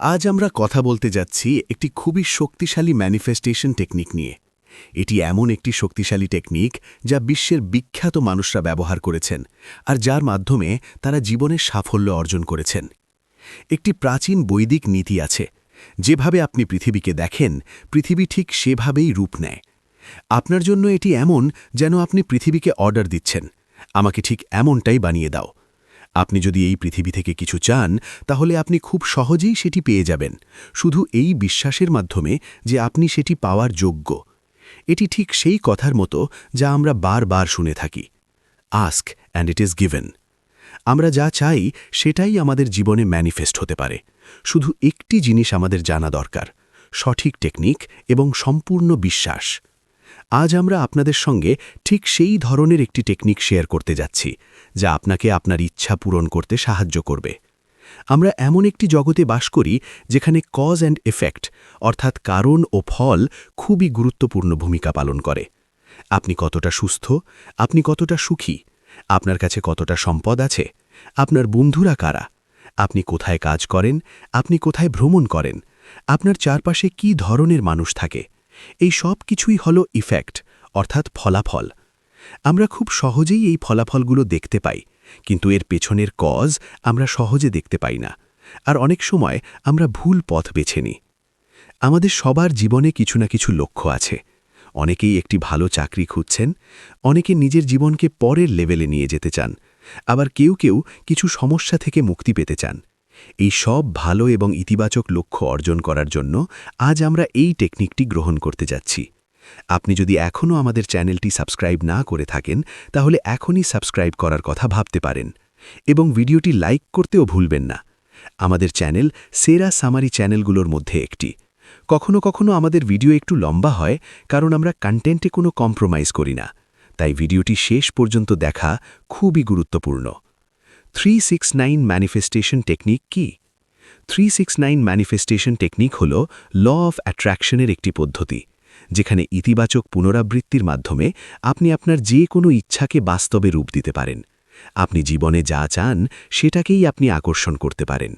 আজ আমরা কথা বলতে যাচ্ছি একটি খুবই শক্তিশালী ম্যানিফেস্টেশন টেকনিক নিয়ে। এটি এমন একটি শক্তিশালী টেকনিক যা বিশ্বের বিখ্যাত মানুষরা ব্যবহার করেছেন আর যার মাধ্যমে তারা জীবনের সাফল্য অর্জন করেছেন। একটি প্রাচীন বৈদিক নীতি আছে, যেভাবে আপনি পৃথিবীকে দেখেন, পৃথিবী ঠিক সেভাবেই রূপ নেয়। আপনার জন্য এটি এমন যেন আপনি পৃথিবীকে অর্ডার দিচ্ছেন, আমাকে ঠিক এমনটাই বানিয়ে দাও। আপনি যদি এই পৃথিবী থেকে কিছু চান, তাহলে আপনি খুব সহজেই সেটি পেয়ে যাবেন। শুধু এই বিশ্বাসের মাধ্যমে যে আপনি সেটি পাওয়ার যোগ্য। এটি ঠিক সেই কথার মতো যা আমরা বারবার শুনে থাকি। Ask and it is given আমরা যা চাই, সেটাই আমাদের জীবনে ম্যানিফেস্ট হতে পারে। শুধু একটি জিনিস আমাদের জানা দরকার, সঠিক টেকনিক এবং সম্পূর্ণ বিশ্বাস। আজ আমরা আপনাদের সঙ্গে ঠিক সেই ধরনের একটি টেকনিক শেয়ার করতে যাচ্ছি। যা আপনাকে আপনার ইচ্ছা পূরণ করতে সাহায্য করবে। আমরা এমন একটি জগতে বাস করি যেখানে কজ অ্যান্ড এফেক্ট অর্থাৎ কারণ ও ফল খুবই গুরুত্বপূর্ণ ভূমিকা পালন করে। আপনি কতটা সুস্থ, আপনি কতটা সুখী, আপনার কাছে কতটা সম্পদ আছে, আপনার বন্ধুরা কারা, আপনি কোথায় কাজ করেন, আপনি কোথায় ভ্রমণ করেন, আপনার চারপাশে কি ধরনের মানুষ থাকে, এই সব কিছুই হল ইফেক্ট অর্থাৎ ফলাফল। আমরা খুব সহজেই এই ফলাফলগুলো দেখতে পাই, কিন্তু এর পেছনের কজ আমরা সহজে দেখতে পাই না। আর অনেক সময় আমরা ভুল পথ বেছে নিই। আমাদের সবার জীবনে কিছু না কিছু লক্ষ্য আছে। অনেকেই একটি ভালো চাকরি খুঁজছেন, অনেকে নিজের জীবনকে পরের লেভেলে নিয়ে যেতে চান, আবার কেউ কেউ কিছু সমস্যা থেকে মুক্তি পেতে চান। এই সব ভালো এবং ইতিবাচক লক্ষ্য অর্জন করার জন্য আজ আমরা এই টেকনিকটি গ্রহণ করতে যাচ্ছি। আপনি যদি এখনও আমাদের চ্যানেলটি সাবস্ক্রাইব না করে থাকেন, তাহলে এখনই সাবস্ক্রাইব করার কথা ভাবতে পারেন এবং ভিডিওটি লাইক করতেও ভুলবেন না। আমাদের চ্যানেল সেরা সামারি চ্যানেলগুলোর মধ্যে একটি। কখনো কখনো আমাদের ভিডিও একটু লম্বা হয়, কারণ আমরা কন্টেন্টে কোনো কম্প্রোমাইজ করি না। তাই ভিডিওটি শেষ পর্যন্ত দেখা খুবই গুরুত্বপূর্ণ। Three six nine manifestation technique কি? Three six nine manifestation technique হল ল অফ অ্যাট্রাকশনের একটি পদ্ধতি। যেখানে ইতিবাচক পুনরাবৃত্তির মাধ্যমে আপনি আপনার যে কোনো ইচ্ছাকে বাস্তবে রূপ দিতে পারেন। আপনি জীবনে যা চান, সেটাকেই আপনি আকর্ষণ করতে পারেন।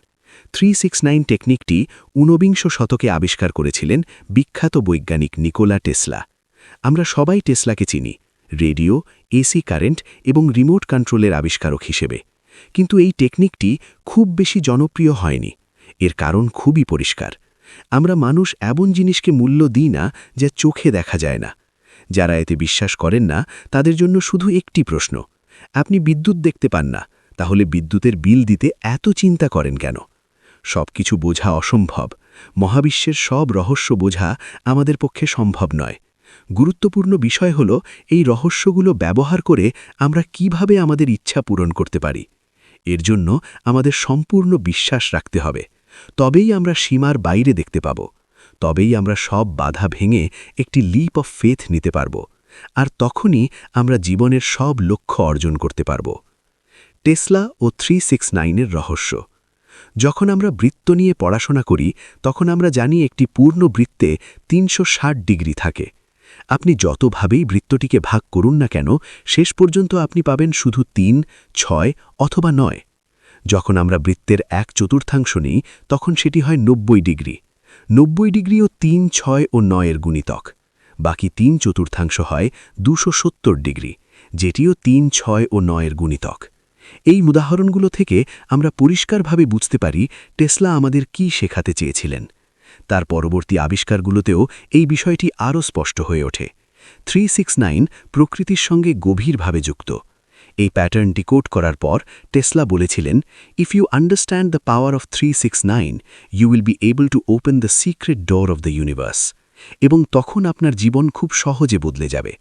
থ্রি সিক্স নাইন টেকনিকটি ঊনবিংশ শতকে আবিষ্কার করেছিলেন বিখ্যাত বৈজ্ঞানিক নিকোলা টেসলা। আমরা সবাই টেসলাকে চিনি, রেডিও, এসি কারেন্ট এবং রিমোট কন্ট্রোলের আবিষ্কারক হিসেবে। কিন্তু এই টেকনিকটি খুব বেশি জনপ্রিয় হয়নি। এর কারণ খুবই পরিষ্কার। আমরা মানুষ এমন জিনিসকে মূল্য দিই না যা চোখে দেখা যায় না। যারা এতে বিশ্বাস করেন না, তাদের জন্য শুধু একটি প্রশ্ন, আপনি বিদ্যুৎ দেখতে পান না, তাহলে বিদ্যুতের বিল দিতে এত চিন্তা করেন কেন? সব কিছু বোঝা অসম্ভব, মহাবিশ্বের সব রহস্য বোঝা আমাদের পক্ষে সম্ভব নয়। গুরুত্বপূর্ণ বিষয় হল এই রহস্যগুলো ব্যবহার করে আমরা কীভাবে আমাদের ইচ্ছা পূরণ করতে পারি। এর জন্য আমাদের সম্পূর্ণ বিশ্বাস রাখতে হবে। তবেই আমরা সীমার বাইরে দেখতে পাব। তবেই আমরা সব বাধা ভেঙে একটি লিপ অফ ফেথ নিতে পারব। আর তখনই আমরা জীবনের সব লক্ষ্য অর্জন করতে পারব। টেসলা ও থ্রি সিক্স নাইনের রহস্য। যখন আমরা বৃত্ত নিয়ে পড়াশোনা করি, তখন আমরা জানি একটি পূর্ণ বৃত্তে তিনশো ষাট ডিগ্রি থাকে। আপনি যতভাবেই বৃত্তটিকে ভাগ করুন না কেন, শেষ পর্যন্ত আপনি পাবেন শুধু তিন, ছয় অথবা নয়। যখন আমরা বৃত্তের এক চতুর্থাংশ নিই, তখন সেটি হয় নব্বই ডিগ্রি। নব্বই ডিগ্রিও তিন, ছয় ও নয়ের গুণিতক। বাকি তিন চতুর্থাংশ হয় দুশো ডিগ্রি, যেটিও তিন, ছয় ও নয়ের গুণিতক। এই উদাহরণগুলো থেকে আমরা পরিষ্কারভাবে বুঝতে পারি টেসলা আমাদের কি শেখাতে চেয়েছিলেন। তার পরবর্তী আবিষ্কারগুলোতেও এই বিষয়টি আরও স্পষ্ট হয়ে ওঠে। থ্রি প্রকৃতির সঙ্গে গভীরভাবে যুক্ত। এই প্যাটার্নটি কোট করার পর টেসলা বলেছিলেন if you understand the power of three six nine you will be able to open the secret door of the universe এবং তখন আপনার জীবন খুব সহজে বদলে যাবে।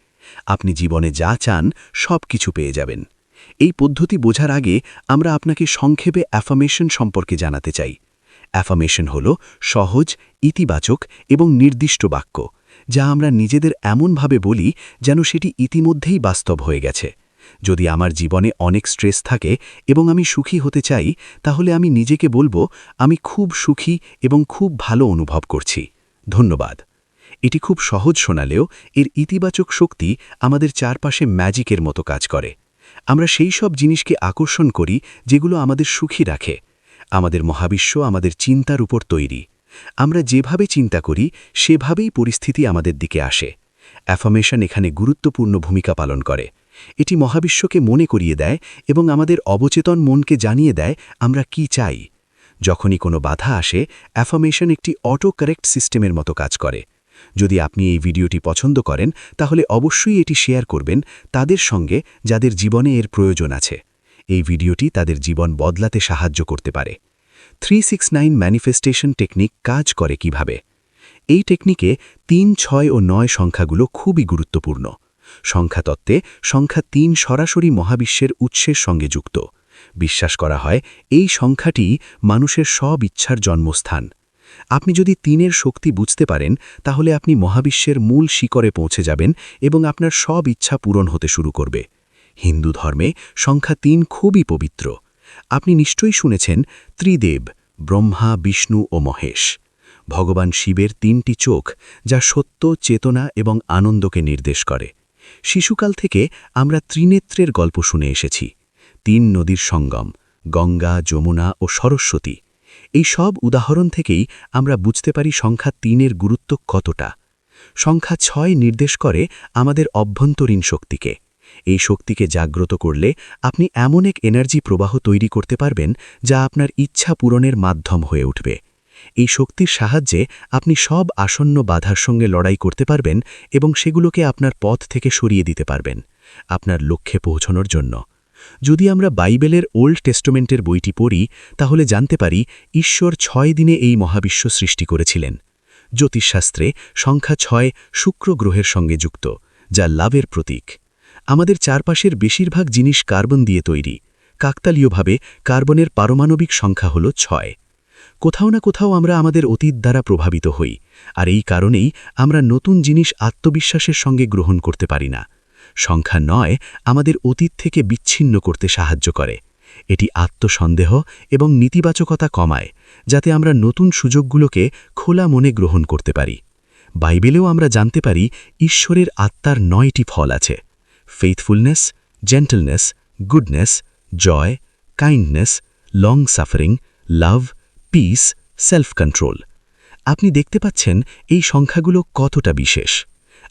আপনি জীবনে যা চান, সব কিছু পেয়ে যাবেন। এই পদ্ধতি বোঝার আগে আমরা আপনাকে সংক্ষেপে অ্যাফামেশন সম্পর্কে জানাতে চাই। অ্যাফামেশন হল সহজ, ইতিবাচক এবং নির্দিষ্ট বাক্য, যা আমরা নিজেদের এমনভাবে বলি যেন সেটি ইতিমধ্যেই বাস্তব হয়ে গেছে। যদি আমার জীবনে অনেক স্ট্রেস থাকে এবং আমি সুখী হতে চাই, তাহলে আমি নিজেকে বলব, আমি খুব সুখী এবং খুব ভালো অনুভব করছি। ধন্যবাদ। এটি খুব সহজ শোনালেও এর ইতিবাচক শক্তি আমাদের চারপাশে ম্যাজিকের মতো কাজ করে। আমরা সেই সব জিনিসকে আকর্ষণ করি যেগুলো আমাদের সুখী রাখে। আমাদের মহাবিশ্ব আমাদের চিন্তার উপর তৈরি। আমরা যেভাবে চিন্তা করি, সেভাবেই পরিস্থিতি আমাদের দিকে আসে। অ্যাফার্মেশন এখানে গুরুত্বপূর্ণ ভূমিকা পালন করে। এটি মহাবিশ্বকে মনে করিয়ে দেয় এবং আমাদের অবচেতন মনকে জানিয়ে দেয় আমরা কি চাই। যখনই কোনো বাধা আসে অ্যাফার্মেশন একটি অটো কারেক্ট সিস্টেমের মতো কাজ করে। যদি আপনি এই ভিডিওটি পছন্দ করেন, তাহলে অবশ্যই এটি শেয়ার করবেন তাদের সঙ্গে যাদের জীবনে এর প্রয়োজন আছে। এই ভিডিওটি তাদের জীবন বদলাতে সাহায্য করতে পারে। Three six nine manifestation technique কাজ করে কীভাবে? এই টেকনিকে তিন, ছয় ও নয় সংখ্যাগুলো খুবই গুরুত্বপূর্ণ। সংখ্যাতত্ত্বে সংখ্যা তিন সরাসরি মহাবিশ্বের উৎসের সঙ্গে যুক্ত। বিশ্বাস করা হয়, এই সংখ্যাটি মানুষের সব ইচ্ছার জন্মস্থান। আপনি যদি তিনের শক্তি বুঝতে পারেন, তাহলে আপনি মহাবিশ্বের মূল শিকরে পৌঁছে যাবেন এবং আপনার সব ইচ্ছা পূরণ হতে শুরু করবে। হিন্দু ধর্মে সংখ্যা তিন খুবই পবিত্র। আপনি নিশ্চয়ই শুনেছেন, ত্রিদেব, ব্রহ্মা, বিষ্ণু ও মহেশ। ভগবান শিবের তিনটি চোখ, যা সত্য, চেতনা এবং আনন্দকে নির্দেশ করে। শিশুকাল থেকে আমরা ত্রিনেত্রের গল্প শুনে এসেছি। তিন নদীর সঙ্গম, গঙ্গা, যমুনা ও সরস্বতী। এই সব উদাহরণ থেকেই আমরা বুঝতে পারি সংখ্যা তিনের গুরুত্ব কতটা। সংখ্যা ছয় নির্দেশ করে আমাদের অভ্যন্তরীণ শক্তিকে। এই শক্তিকে জাগ্রত করলে আপনি এমন এক এনার্জি প্রবাহ তৈরি করতে পারবেন যা আপনার ইচ্ছা পূরণের মাধ্যম হয়ে উঠবে। এই শক্তির সাহায্যে আপনি সব আসন্ন বাধার সঙ্গে লড়াই করতে পারবেন এবং সেগুলোকে আপনার পথ থেকে সরিয়ে দিতে পারবেন, আপনার লক্ষ্যে পৌঁছনোর জন্য। যদি আমরা বাইবেলের ওল্ড টেস্টোমেন্টের বইটি পড়ি, তাহলে জানতে পারি ঈশ্বর ছয় দিনে এই মহাবিশ্ব সৃষ্টি করেছিলেন। জ্যোতিষশাস্ত্রে সংখ্যা ছয় শুক্র গ্রহের সঙ্গে যুক্ত, যা লাভের প্রতীক। আমাদের চারপাশের বেশিরভাগ জিনিস কার্বন দিয়ে তৈরি। কাকতালীয়ভাবে কার্বনের পারমাণবিক সংখ্যা হল ছয়। কোথাও না কোথাও আমরা আমাদের অতীত দ্বারা প্রভাবিত হই, আর এই কারণেই আমরা নতুন জিনিস আত্মবিশ্বাসের সঙ্গে গ্রহণ করতে পারি না। সংখ্যা নয় আমাদের অতীত থেকে বিচ্ছিন্ন করতে সাহায্য করে। এটি আত্মসন্দেহ এবং নীতিবাচকতা কমায়, যাতে আমরা নতুন সুযোগগুলোকে খোলা মনে গ্রহণ করতে পারি। বাইবেলেও আমরা জানতে পারি ঈশ্বরের আত্মার নয়টি ফল আছে। Faithfulness gentleness goodness joy kindness long suffering love peace self control আপনি দেখতে পাচ্ছেন এই সংখ্যাগুলো কতটা বিশেষ।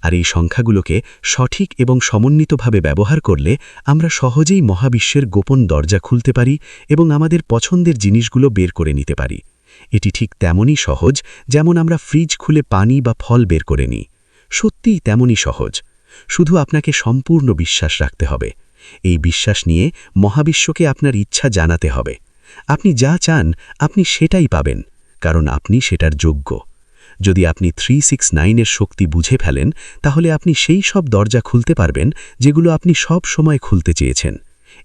আর এই সংখ্যাগুলোকে সঠিক এবং সমন্বিতভাবে ব্যবহার করলে আমরা সহজেই মহাবিশ্বের গোপন দরজা খুলতে পারি এবং আমাদের পছন্দের জিনিসগুলো বের করে নিতে পারি। এটি ঠিক তেমনই সহজ যেমন আমরা ফ্রিজ খুলে পানি বা ফল বের করে নিই। সত্যিই তেমনই সহজ। শুধু আপনাকে সম্পূর্ণ বিশ্বাস রাখতে হবে। এই বিশ্বাস নিয়ে মহাবিশ্বকে আপনার ইচ্ছা জানাতে হবে। আপনি যা চান, আপনি সেটাই পাবেন, কারণ আপনি সেটার যোগ্য। যদি আপনি থ্রি সিক্স নাইনের শক্তি বুঝে ফেলেন, তাহলে আপনি সেই সব দরজা খুলতে পারবেন, যেগুলো আপনি সব সময় খুলতে চেয়েছেন।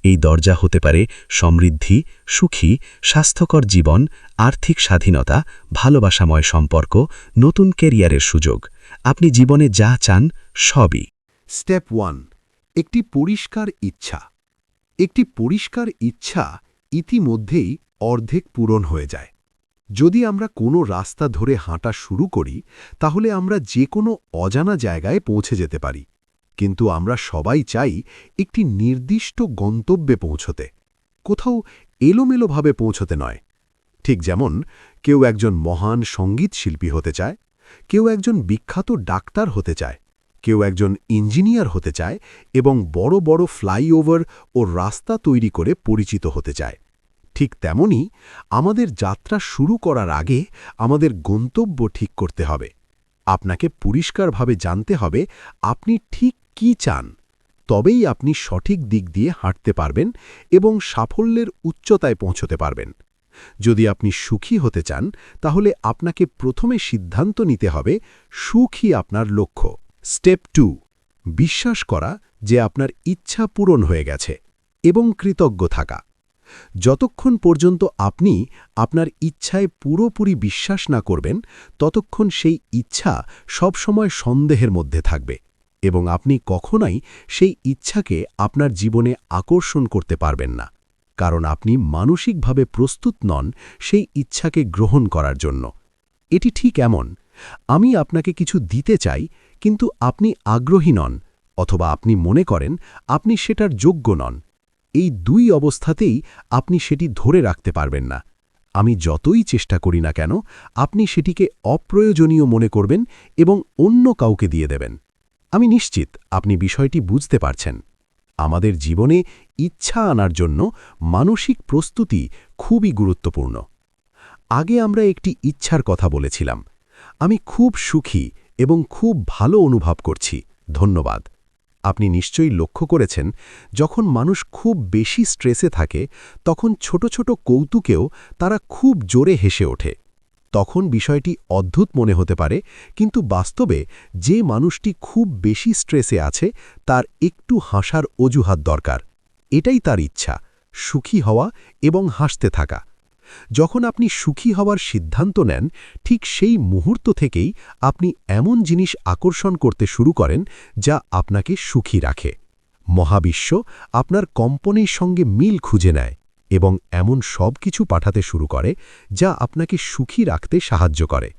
এই দরজা হতে পারে সমৃদ্ধি, সুখী, স্বাস্থ্যকর জীবন, আর্থিক স্বাধীনতা, ভালোবাসাময় সম্পর্ক, নতুন কেরিয়ারের সুযোগ। আপনি জীবনে যা চান, সবই। স্টেপ ওয়ান একটি পরিষ্কার ইচ্ছা। একটি পরিষ্কার ইচ্ছা ইতিমধ্যেই অর্ধেক পূরণ হয়ে যায়। যদি আমরা কোনো রাস্তা ধরে হাঁটা শুরু করি, তাহলে আমরা যে কোনো অজানা জায়গায় পৌঁছে যেতে পারি। কিন্তু আমরা সবাই চাই একটি নির্দিষ্ট গন্তব্যে পৌঁছতে। কোথাও এলোমেলোভাবে পৌঁছতে নয়। ঠিক যেমন, কেউ একজন মহান সংগীত শিল্পী হতে চায়, কেউ একজন বিখ্যাত ডাক্তার হতে চায়, কেউ একজন ইঞ্জিনিয়ার হতে চায় এবং বড় বড় ফ্লাইওভার ও রাস্তা তৈরি করে পরিচিত হতে চায়। ঠিক তেমনি আমাদের যাত্রা শুরু করার আগে আমাদের গন্তব্য ঠিক করতে হবে। আপনাকে পরিষ্কারভাবে জানতে হবে আপনি ঠিক কি চান। তবেই আপনি সঠিক দিক দিয়ে হাঁটতে পারবেন এবং সাফল্যের উচ্চতায় পৌঁছতে পারবেন। যদি আপনি সুখী হতে চান, তাহলে আপনাকে প্রথমে সিদ্ধান্ত নিতে হবে সুখী আপনার লক্ষ্য। স্টেপ টু, বিশ্বাস করা যে আপনার ইচ্ছা পূরণ হয়ে গেছে এবং কৃতজ্ঞ থাকা। যতক্ষণ পর্যন্ত আপনি আপনার ইচ্ছায় পুরোপুরি বিশ্বাস না করবেন, ততক্ষণ সেই ইচ্ছা সবসময় সন্দেহের মধ্যে থাকবে এবং আপনি কখনোই সেই ইচ্ছাকে আপনার জীবনে আকর্ষণ করতে পারবেন না। কারণ আপনি মানসিকভাবে প্রস্তুত নন সেই ইচ্ছাকে গ্রহণ করার জন্য। এটি ঠিক এমন, আমি আপনাকে কিছু দিতে চাই, কিন্তু আপনি আগ্রহী নন, অথবা আপনি মনে করেন আপনি সেটার যোগ্য নন। এই দুই অবস্থাতেই আপনি সেটি ধরে রাখতে পারবেন না। আমি যতই চেষ্টা করি না কেন, আপনি সেটিকে অপ্রয়োজনীয় মনে করবেন এবং অন্য কাউকে দিয়ে দেবেন। আমি নিশ্চিত আপনি বিষয়টি বুঝতে পারছেন। আমাদের জীবনে ইচ্ছা আনার জন্য মানসিক প্রস্তুতি খুবই গুরুত্বপূর্ণ। আগে আমরা একটি ইচ্ছার কথা বলেছিলাম। আমি খুব সুখী এবং খুব ভালো অনুভব করছি। ধন্যবাদ। আপনি নিশ্চয়ই লক্ষ্য করেছেন, যখন মানুষ খুব বেশি স্ট্রেসে থাকে, তখন ছোট ছোট কৌতুকেও তারা খুব জোরে হেসে ওঠে। তখন বিষয়টি অদ্ভুত মনে হতে পারে, কিন্তু বাস্তবে যে মানুষটি খুব বেশি স্ট্রেসে আছে, তার একটু হাসার অজুহাত দরকার। এটাই তার ইচ্ছা, সুখী হওয়া এবং হাসতে থাকা। যখন আপনি সুখী হওয়ার সিদ্ধান্ত নেন, ঠিক সেই মুহূর্ত থেকেই আপনি এমন জিনিস আকর্ষণ করতে শুরু করেন যা আপনাকে সুখী রাখে। মহাবিশ্ব আপনার কম্পনের সঙ্গে মিল খুঁজে নেয় এবং এমন সব কিছু পাঠাতে শুরু করে যা আপনাকে সুখী রাখতে সাহায্য করে।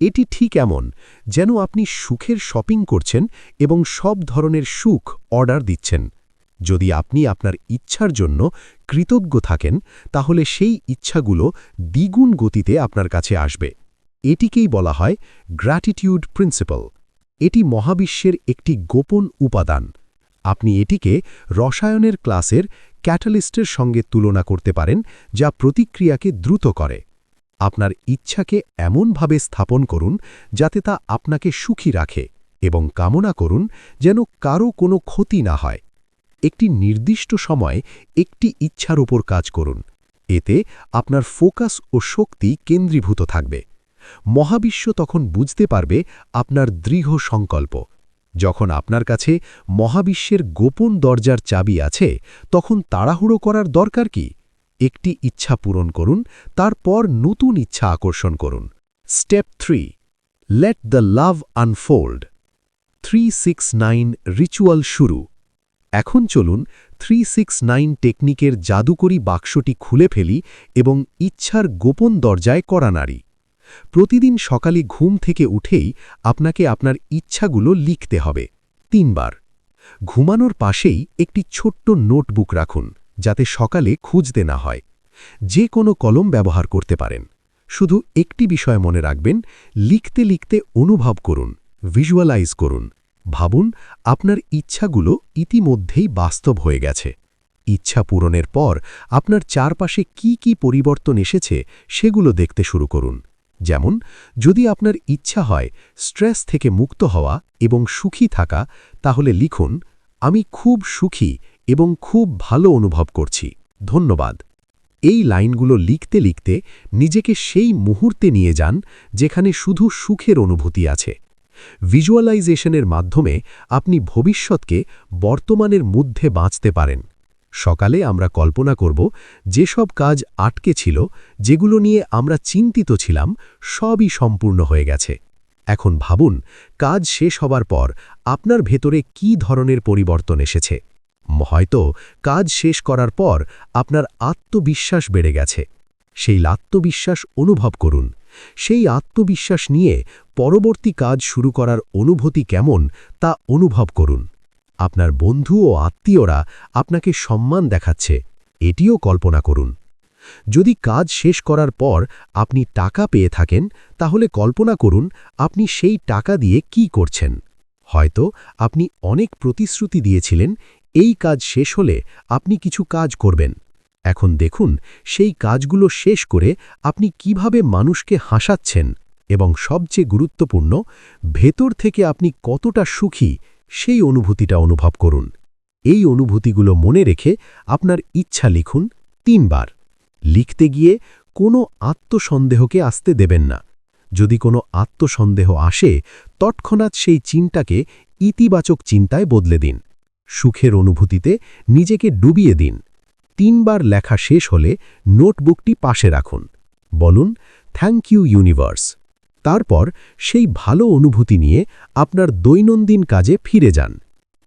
এটি ঠিক এমন যেন আপনি সুখের শপিং করছেন এবং সব ধরনের সুখ অর্ডার দিচ্ছেন। যদি আপনি আপনার ইচ্ছার জন্য কৃতজ্ঞ থাকেন, তাহলে সেই ইচ্ছাগুলো দ্বিগুণ গতিতে আপনার কাছে আসবে। এটিকেই বলা হয় গ্র্যাটিটিউড প্রিন্সিপাল এটি মহাবিশ্বের একটি গোপন উপাদান। আপনি এটিকে রসায়নের ক্লাসের ক্যাটালিস্টের সঙ্গে তুলনা করতে পারেন, যা প্রতিক্রিয়াকে দ্রুত করে। আপনার ইচ্ছাকে এমনভাবে স্থাপন করুন, যাতে তা আপনাকে সুখী রাখে এবং কামনা করুন যেন কারও কোনো ক্ষতি না হয়। একটি নির্দিষ্ট সময়ে একটি ইচ্ছার উপর কাজ করুন। এতে আপনার ফোকাস ও শক্তি কেন্দ্রীভূত থাকবে। মহাবিশ্ব তখন বুঝতে পারবে আপনার দৃঢ় সংকল্প। যখন আপনার কাছে মহাবিশ্বের গোপন দরজার চাবি আছে, তখন তাড়াহুড়ো করার দরকার কি? একটি ইচ্ছা পূরণ করুন, তারপর নতুন ইচ্ছা আকর্ষণ করুন। Step three, let the love unfold. Three six nine ritual শুরু। এখন চলুন থ্রি সিক্স নাইন টেকনিকের জাদুকরী বাক্সটি খুলে ফেলি এবং ইচ্ছার গোপন দরজায় করা নাড়ি। প্রতিদিন সকালে ঘুম থেকে উঠেই আপনাকে আপনার ইচ্ছাগুলো লিখতে হবে। তিনবার। ঘুমানোর পাশেই একটি ছোট্ট নোটবুক রাখুন, যাতে সকালে খুঁজতে না হয়। যে কোনো কলম ব্যবহার করতে পারেন। শুধু একটি বিষয় মনে রাখবেন, লিখতে লিখতে অনুভব করুন, ভিজুয়ালাইজ করুন। ভাবুন, আপনার ইচ্ছাগুলো ইতিমধ্যেই বাস্তব হয়ে গেছে। ইচ্ছা পূরণের পর আপনার চারপাশে কি কি পরিবর্তন এসেছে সেগুলো দেখতে শুরু করুন। যেমন, যদি আপনার ইচ্ছা হয় স্ট্রেস থেকে মুক্ত হওয়া এবং সুখী থাকা, তাহলে লিখুন, আমি খুব সুখী এবং খুব ভালো অনুভব করছি। ধন্যবাদ। এই লাইনগুলো লিখতে লিখতে নিজেকে সেই মুহূর্তে নিয়ে যান যেখানে শুধু সুখের অনুভূতি আছে। ভিজুয়ালাইজেশনের মাধ্যমে আপনি ভবিষ্যৎকে বর্তমানের মধ্যে বাঁচতে পারেন। সকালে আমরা কল্পনা করব, যেসব কাজ আটকে ছিল, যেগুলো নিয়ে আমরা চিন্তিত ছিলাম, সবই সম্পূর্ণ হয়ে গেছে। এখন ভাবুন, কাজ শেষ হবার পর আপনার ভেতরে কি ধরনের পরিবর্তন এসেছে? হয়তো কাজ শেষ করার পর আপনার আত্মবিশ্বাস বেড়ে গেছে। সেই আত্মবিশ্বাস অনুভব করুন। সেই আত্মবিশ্বাস নিয়ে পরবর্তী কাজ শুরু করার অনুভূতি কেমন তা অনুভব করুন। আপনার বন্ধু ও আত্মীয়রা আপনাকে সম্মান দেখাচ্ছে, এটিও কল্পনা করুন। যদি কাজ শেষ করার পর আপনি টাকা পেয়ে থাকেন, তাহলে কল্পনা করুন আপনি সেই টাকা দিয়ে কি করছেন। হয়তো আপনি অনেক প্রতিশ্রুতি দিয়েছিলেন, এই কাজ শেষ হলে আপনি কিছু কাজ করবেন। এখন দেখুন, সেই কাজগুলো শেষ করে আপনি কীভাবে মানুষকে হাসাচ্ছেন এবং সবচেয়ে গুরুত্বপূর্ণ, ভেতর থেকে আপনি কতটা সুখী, সেই অনুভূতিটা অনুভব করুন। এই অনুভূতিগুলো মনে রেখে আপনার ইচ্ছা লিখুন তিনবার। লিখতে গিয়ে কোনো আত্মসন্দেহকে আসতে দেবেন না। যদি কোনো আত্মসন্দেহ আসে, তৎক্ষণাৎ সেই চিন্তাকে ইতিবাচক চিন্তায় বদলে দিন। সুখের অনুভূতিতে নিজেকে ডুবিয়ে দিন। তিনবার লেখা শেষ হলে নোটবুকটি পাশে রাখুন। বলুন থ্যাংক ইউ ইউনিভার্স তারপর সেই ভালো অনুভূতি নিয়ে আপনার দৈনন্দিন কাজে ফিরে যান।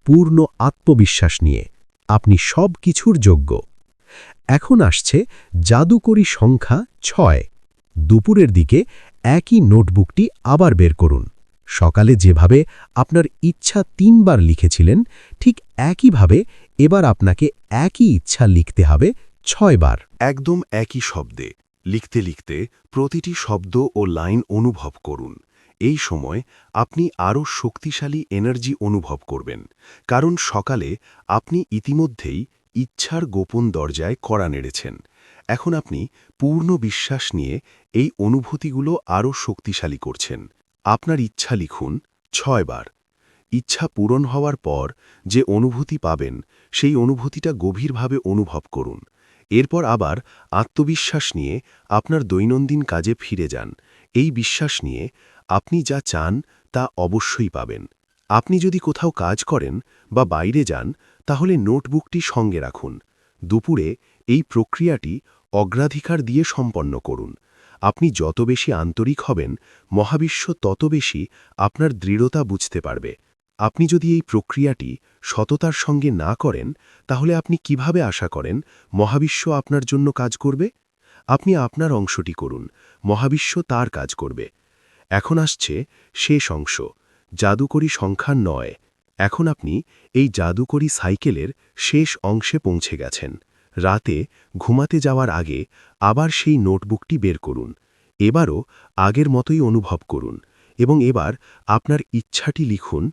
পূর্ণ আত্মবিশ্বাস নিয়ে। আপনি সব কিছুর যোগ্য। এখন আসছে জাদুকরী সংখ্যা ছয়। দুপুরের দিকে একই নোটবুকটি আবার বের করুন। সকালে যেভাবে আপনার ইচ্ছা তিনবার লিখেছিলেন, ঠিক একইভাবে এবার আপনাকে একই ইচ্ছা লিখতে হবে ছয়বার। একদম একই শব্দে লিখতে লিখতে প্রতিটি শব্দ ও লাইন অনুভব করুন। এই সময় আপনি আরও শক্তিশালী এনার্জি অনুভব করবেন, কারণ সকালে আপনি ইতিমধ্যেই ইচ্ছার গোপন দরজায় কড়া নেড়েছেন। এখন আপনি পূর্ণ বিশ্বাস নিয়ে এই অনুভূতিগুলো আরও শক্তিশালী করছেন। আপনার ইচ্ছা লিখুন, ছয়বার। ইচ্ছা পূরণ হওয়ার পর যে অনুভূতি পাবেন, সেই অনুভূতিটা গভীরভাবে অনুভব করুন। এরপর আবার আত্মবিশ্বাস নিয়ে আপনার দৈনন্দিন কাজে ফিরে যান। এই বিশ্বাস নিয়ে আপনি যা চান, তা অবশ্যই পাবেন। আপনি যদি কোথাও কাজ করেন বা বাইরে যান, তাহলে নোটবুকটি সঙ্গে রাখুন। দুপুরে এই প্রক্রিয়াটি অগ্রাধিকার দিয়ে সম্পন্ন করুন। আপনি যত বেশি আন্তরিক হবেন, মহাবিশ্ব তত বেশি আপনার দৃঢ়তা বুঝতে পারবে। আপনি যদি এই প্রক্রিয়াটি সততার সঙ্গে না করেন, তাহলে আপনি কীভাবে আশা করেন মহাবিশ্ব আপনার জন্য কাজ করবে? আপনি আপনার অংশটি করুন, মহাবিশ্ব তার কাজ করবে। এখন আসছে শেষ অংশ, জাদুকরী সংখ্যা নয়। এখন আপনি এই জাদুকরী সাইকেলের শেষ অংশে পৌঁছে গেছেন। রাতে ঘুমাতে যাওয়ার আগে আবার সেই নোটবুকটি বের করুন, এবারও আগের মতোই অনুভব করুন এবং এবার আপনার ইচ্ছাটি লিখুন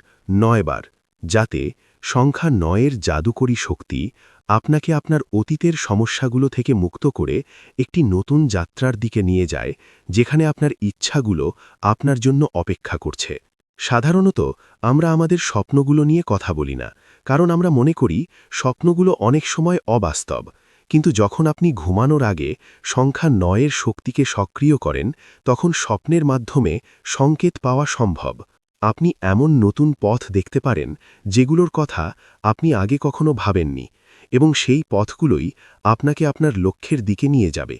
নয়বার, যাতে সংখ্যা নয়ের জাদুকরী শক্তি আপনাকে আপনার অতীতের সমস্যাগুলো থেকে মুক্ত করে একটি নতুন যাত্রার দিকে নিয়ে যায়, যেখানে আপনার ইচ্ছাগুলো আপনার জন্য অপেক্ষা করছে। সাধারণত আমরা আমাদের স্বপ্নগুলো নিয়ে কথা বলি না, কারণ আমরা মনে করি স্বপ্নগুলো অনেক সময় অবাস্তব। কিন্তু যখন আপনি ঘুমানোর আগে সংখ্যা নয়ের শক্তিকে সক্রিয় করেন, তখন স্বপ্নের মাধ্যমে সংকেত পাওয়া সম্ভব। আপনি এমন নতুন পথ দেখতে পারেন, যেগুলোর কথা আপনি আগে কখনো ভাবেননি, এবং সেই পথগুলোই আপনাকে আপনার লক্ষ্যের দিকে নিয়ে যাবে।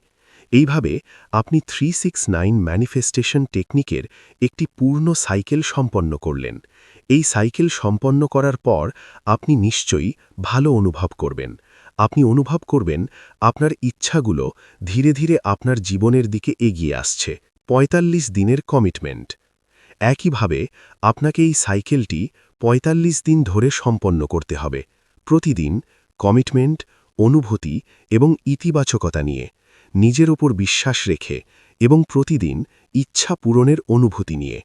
এইভাবে আপনি থ্রি সিক্স নাইন ম্যানিফেস্টেশন টেকনিকের একটি পূর্ণ সাইকেল সম্পন্ন করলেন। এই সাইকেল সম্পন্ন করার পর আপনি নিশ্চয়ই ভালো অনুভব করবেন। আপনি অনুভব করবেন আপনার ইচ্ছাগুলো ধীরে ধীরে আপনার জীবনের দিকে এগিয়ে আসছে। ৪৫ দিনের কমিটমেন্ট একইভাবে আপনাকে এই সাইকেলটি ৪৫ দিন ধরে সম্পন্ন করতে হবে। প্রতিদিন কমিটমেন্ট অনুভূতি এবং ইতিবাচকতা নিয়ে। নিজের ওপর বিশ্বাস রেখে এবং প্রতিদিন ইচ্ছা পূরণের অনুভূতি নিয়ে।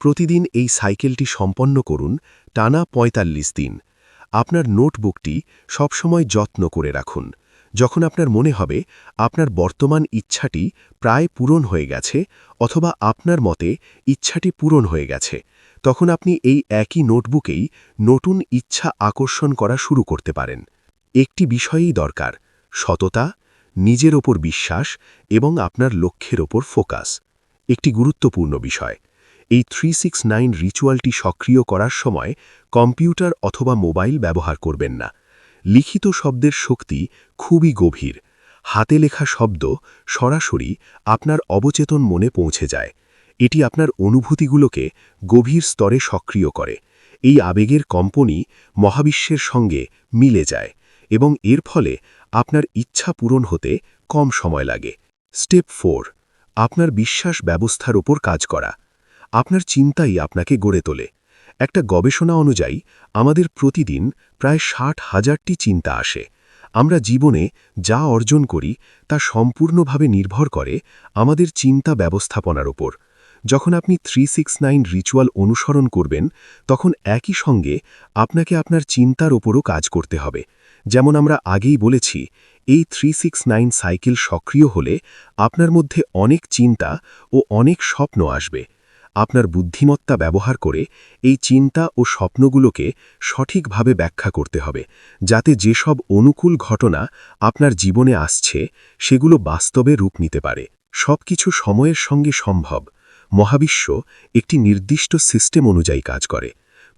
প্রতিদিন এই সাইকেলটি সম্পন্ন করুন টানা ৪৫ দিন। আপনার নোটবুকটি সবসময় যত্ন করে রাখুন। যখন আপনার মনে হবে আপনার বর্তমান ইচ্ছাটি প্রায় পূরণ হয়ে গেছে অথবা আপনার মতে ইচ্ছাটি পূরণ হয়ে গেছে, তখন আপনি এই একই নোটবুকেই নতুন ইচ্ছা আকর্ষণ করা শুরু করতে পারেন। একটি বিষয়েই দরকার, সততা নিজের ওপর বিশ্বাস এবং আপনার লক্ষ্যের ওপর ফোকাস। একটি গুরুত্বপূর্ণ বিষয়, এই থ্রি সিক্স নাইন রিচুয়ালটি সক্রিয় করার সময় কম্পিউটার অথবা মোবাইল ব্যবহার করবেন না। লিখিত শব্দের শক্তি খুবই গভীর। হাতে লেখা শব্দ সরাসরি আপনার অবচেতন মনে পৌঁছে যায়। এটি আপনার অনুভূতিগুলোকে গভীর স্তরে সক্রিয় করে। এই আবেগের কম্পনই মহাবিশ্বের সঙ্গে মিলে যায়। এবং এর ফলে আপনার ইচ্ছা পূরণ হতে কম সময় লাগে। স্টেপ ফোর, আপনার বিশ্বাস ব্যবস্থার ওপর কাজ করা। আপনার চিন্তাই আপনাকে গড়ে তোলে। একটা গবেষণা অনুযায়ী, আমাদের প্রতিদিন প্রায় ষাট হাজারটি চিন্তা আসে। আমরা জীবনে যা অর্জন করি, তা সম্পূর্ণভাবে নির্ভর করে আমাদের চিন্তা ব্যবস্থাপনার ওপর। যখন আপনি থ্রি সিক্স নাইন রিচুয়াল অনুসরণ করবেন, তখন একই সঙ্গে আপনাকে আপনার চিন্তার ওপরও কাজ করতে হবে। যেমন আমরা আগেই বলেছি, এই থ্রি সাইকেল সক্রিয় হলে আপনার মধ্যে অনেক চিন্তা ও অনেক স্বপ্ন আসবে। আপনার বুদ্ধিমত্তা ব্যবহার করে এই চিন্তা ও স্বপ্নগুলোকে সঠিকভাবে ব্যাখ্যা করতে হবে, যাতে যেসব অনুকূল ঘটনা আপনার জীবনে আসছে সেগুলো বাস্তবে রূপ নিতে পারে। সবকিছু সময়ের সঙ্গে সম্ভব। মহাবিশ্ব একটি নির্দিষ্ট সিস্টেম অনুযায়ী কাজ করে।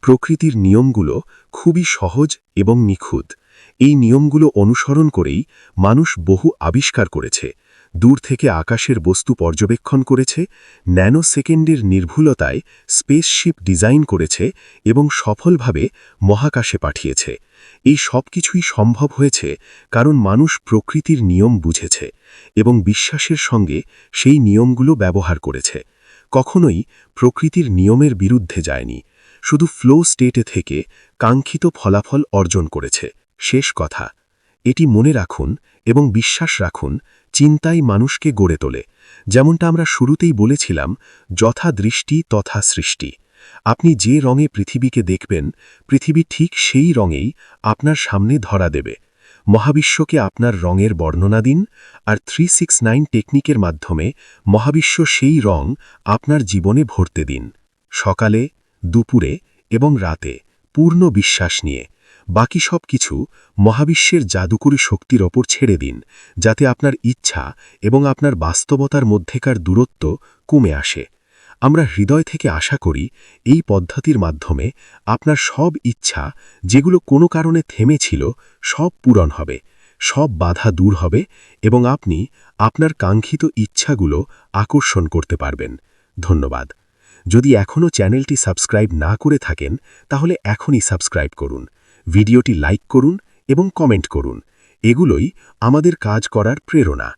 প্রকৃতির নিয়মগুলো খুবই সহজ এবং নিখুঁত। এই নিয়মগুলো অনুসরণ করেই মানুষ বহু আবিষ্কার করেছে, দূর থেকে আকাশের বস্তু পর্যবেক্ষণ করেছে ন্যানো সেকেন্ডের নির্ভুলতায় স্পেসশিপ ডিজাইন করেছে এবং সফলভাবে মহাকাশে পাঠিয়েছে। এই সব কিছুই সম্ভব হয়েছে কারণ মানুষ প্রকৃতির নিয়ম বুঝেছে এবং বিশ্বাসের সঙ্গে সেই নিয়মগুলো ব্যবহার করেছে। কখনোই প্রকৃতির নিয়মের বিরুদ্ধে যায়নি, শুধু ফ্লো স্টেটে থেকে কাঙ্ক্ষিত ফলাফল অর্জন করেছে। শেষ কথা, এটি মনে রাখুন এবং বিশ্বাস রাখুন চিন্তাই মানুষকে গড়ে তোলে। যেমনটা আমরা শুরুতেই বলেছিলাম, যথা দৃষ্টি তথা সৃষ্টি। আপনি যে রঙে পৃথিবীকে দেখবেন, পৃথিবী ঠিক সেই রঙেই আপনার সামনে ধরা দেবে। মহাবিশ্বকে আপনার রঙের বর্ণনা দিন আর থ্রি সিক্স নাইন টেকনিকের মাধ্যমে মহাবিশ্ব সেই রং আপনার জীবনে ভরতে দিন। সকালে, দুপুরে এবং রাতে পূর্ণ বিশ্বাস নিয়ে। বাকি সব কিছু মহাবিশ্বের জাদুকরী শক্তির ওপর ছেড়ে দিন, যাতে আপনার ইচ্ছা এবং আপনার বাস্তবতার মধ্যেকার দূরত্ব কমে আসে। আমরা হৃদয় থেকে আশা করি এই পদ্ধতির মাধ্যমে আপনার সব ইচ্ছা যেগুলো কোনো কারণে থেমেছিল, সব পূরণ হবে, সব বাধা দূর হবে এবং আপনি আপনার কাঙ্ক্ষিত ইচ্ছাগুলো আকর্ষণ করতে পারবেন। ধন্যবাদ। যদি এখনও চ্যানেলটি সাবস্ক্রাইব না করে থাকেন, তাহলে এখনই সাবস্ক্রাইব করুন। ভিডিওটি লাইক করুন এবং কমেন্ট করুন। এগুলোই আমাদের কাজ করার প্রেরণা।